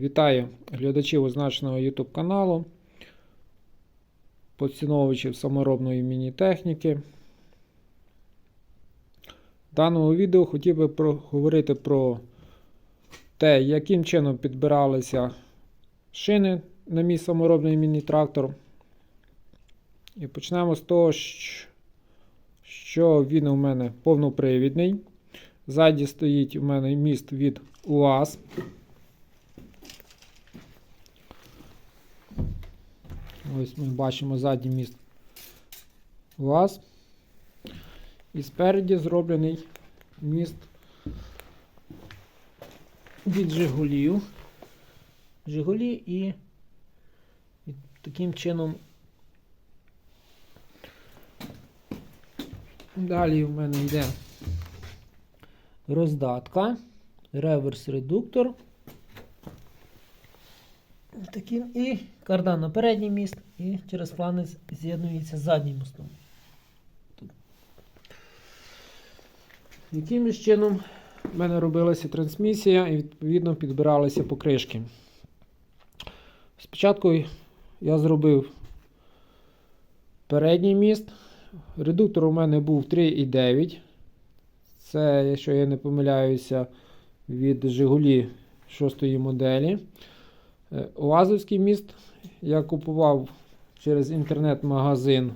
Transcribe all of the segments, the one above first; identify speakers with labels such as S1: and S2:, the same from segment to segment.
S1: Вітаю глядачів означеного YouTube каналу, поціновувачів саморобної міні-техніки. В даному відео хотів би поговорити про те, яким чином підбиралися шини на мій саморобний міні-трактор. І почнемо з того, що він у мене повнопривідний. Ззаді стоїть у мене міст від УАЗ. Ось ми бачимо задній міст УАЗ. І спереді зроблений міст від Жигулів. Жигулі і, і таким чином далі в мене йде роздатка, реверс-редуктор. Таким і кардан на передній міст, і через фланець з'єднується з заднім мостом. Яким чином в мене робилася трансмісія і відповідно підбиралися покришки. Спочатку я зробив передній міст. Редуктор у мене був 3,9. Це, якщо я не помиляюся, від Жигулі 6 моделі. Е, Уазовський міст я купував через інтернет-магазин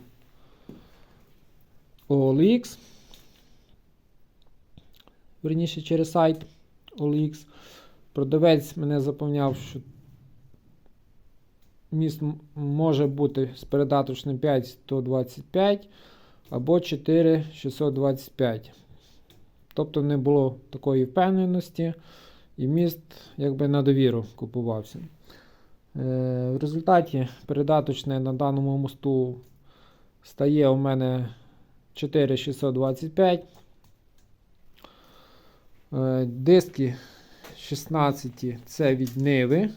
S1: OLX. Верніше через сайт OLX. Продавець мене запевняв, що міст може бути з передаточним 5125 або 4625. Тобто не було такої впевненості, і міст якби на довіру купувався. Е, В результаті передаточне на даному мосту стає у мене 4625. Е, Диски 16 це від Ниви,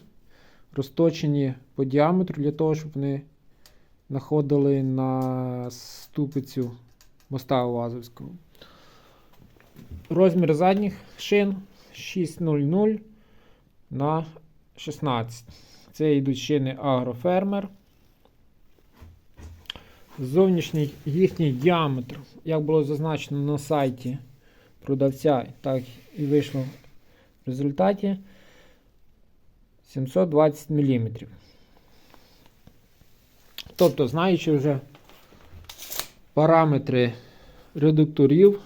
S1: розточені по діаметру для того, щоб вони знаходили на ступицю моста Уазовського. Розмір задніх шин 600 на 16. Це йдуть шини Агрофермер. Зовнішній їхній діаметр, як було зазначено на сайті продавця, так і вийшло в результаті 720 мм. Тобто, знаючи вже параметри редукторів,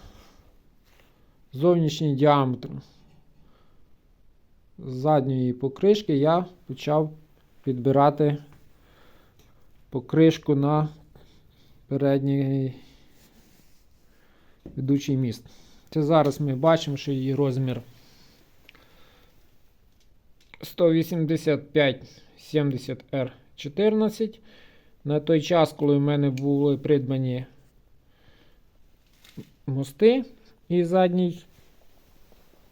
S1: зовнішній діаметр задньої покришки я почав підбирати покришку на передній ведучий міст. Це зараз ми бачимо, що її розмір 185-70 R14. На той час, коли в мене були придбані мости і задній,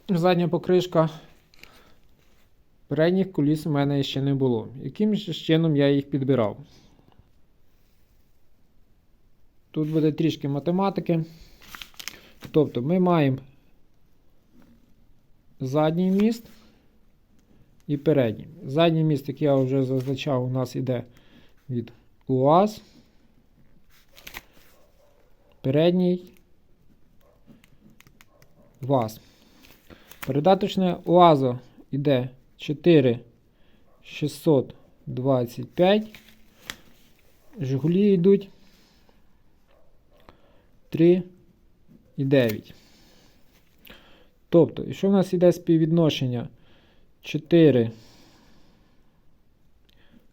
S1: задня покришка, передніх коліс у мене ще не було. Яким чином я їх підбирав? Тут буде трішки математики. Тобто ми маємо задній міст і передній. Задній міст, як я вже зазначав, у нас йде від УАЗ. Передній ВАЗ. Передаточне УАЗо йде 4625. Жигулі йдуть 3 і 9. Тобто, якщо в нас йде співвідношення 4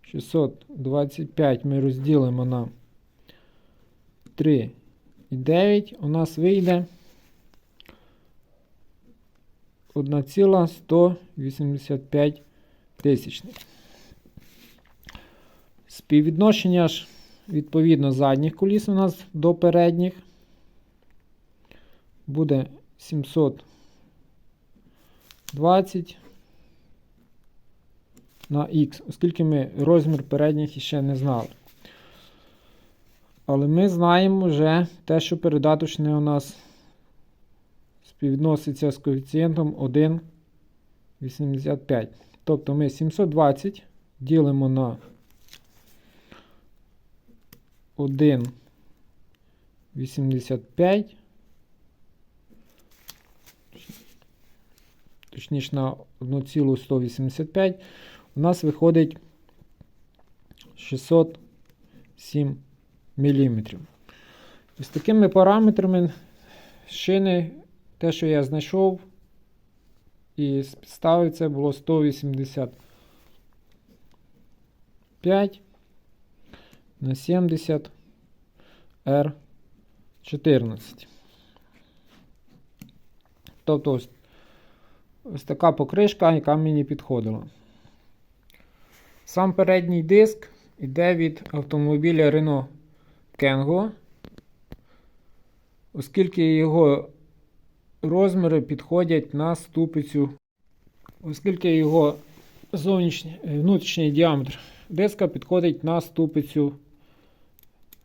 S1: 625 ми розділимо на 3 і 9, у нас вийде 1,185 тисячних. Співвідношення ж відповідно задніх коліс у нас до передніх буде 720 на Х, оскільки ми розмір передніх ще не знали. Але ми знаємо вже те, що передаточне у нас співвідноситься з коефіцієнтом 1,85. Тобто ми 720 ділимо на 1,85. Точніше на 1,185 у нас виходить 607 мм. З такими параметрами шини, те, що я знайшов, і ставив це було 185 на 70 R14. Тобто ось, ось така покришка, яка мені підходила. Сам передній диск йде від автомобіля Renault Kangoo, оскільки його розміри підходять на ступицю, оскільки його зовнішній е, внутрішній діаметр диска підходить на ступицю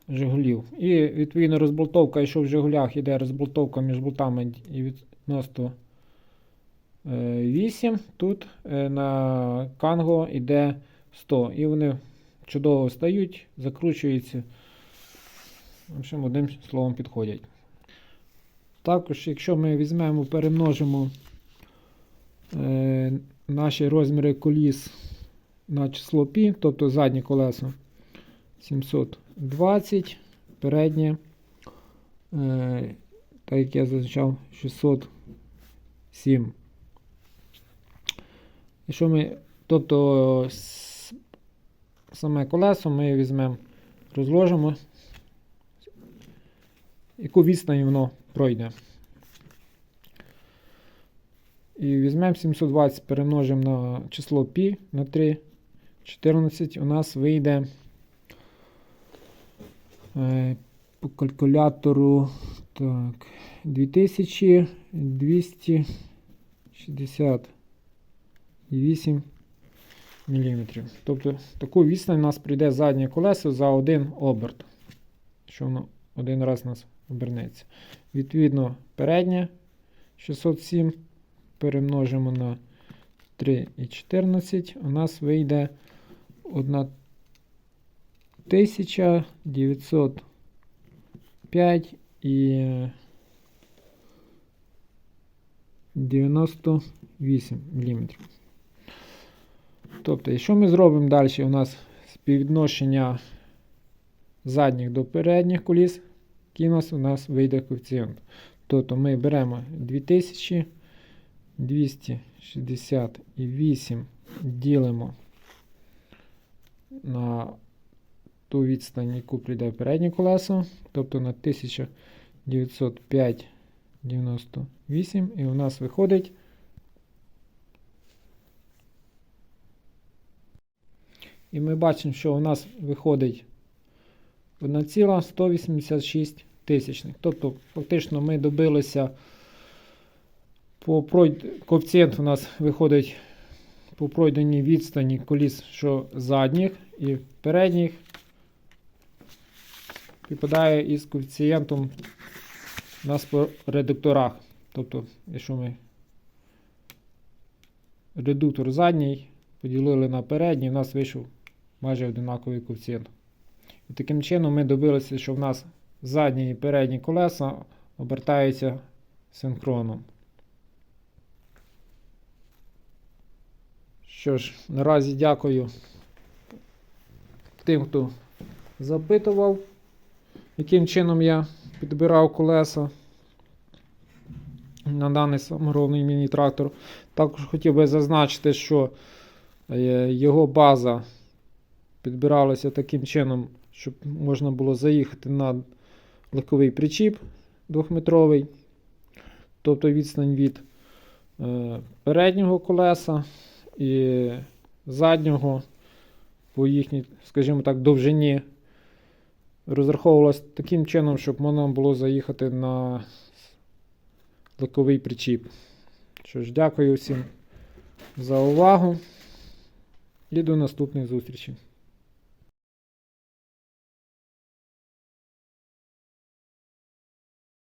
S1: Жигулів. І відповідно розболтовка, якщо в Жигулях йде розболтовка між болтами відносно 8, тут е, на Канго йде 100. І вони чудово стають, закручуються. В общем, одним словом підходять. Також, якщо ми візьмемо, перемножимо е, наші розміри коліс на число π, тобто заднє колесо 720, переднє, е, так як я зазначав, 607. Якщо ми, тобто саме колесо ми візьмемо, розложимо, яку відстань воно пройде. І візьмемо 720, перемножимо на число π на 3, 14, у нас вийде е, по калькулятору так, 2268 мм. Тобто таку відстань у нас прийде заднє колесо за один оберт, що воно один раз у нас обернеться. Відповідно, переднє 607 перемножимо на 3 і 14, у нас вийде 1905 і 98 мм. Тобто, якщо ми зробимо далі, у нас співвідношення задніх до передніх коліс, який у нас, вийде коефіцієнт. Тобто ми беремо 2000. 268 ділимо на ту відстань, яку прийде переднє колесо, тобто на 1905,98, і у нас виходить І ми бачимо, що у нас виходить 1,186 тисячних. Тобто, фактично, ми добилися по пройд... коефіцієнт у нас виходить по пройденій відстані коліс, що задніх і передніх. Співпадає із коефіцієнтом по редукторах. Тобто, якщо ми редуктор задній поділили на передній, у нас вийшов майже одинаковий коефіцієнт. І таким чином ми добилися, що в нас задні і передні колеса обертаються синхроном. Що ж, наразі дякую тим, хто запитував, яким чином я підбирав колеса на даний саморобний міні-трактор. Також хотів би зазначити, що е, його база підбиралася таким чином, щоб можна було заїхати на легковий причіп 2-метровий, тобто відстань від е, переднього колеса і заднього по їхній, скажімо так, довжині розраховувалось таким чином, щоб можна було заїхати на легковий причіп. Що ж, дякую всім за увагу і до наступних зустрічей.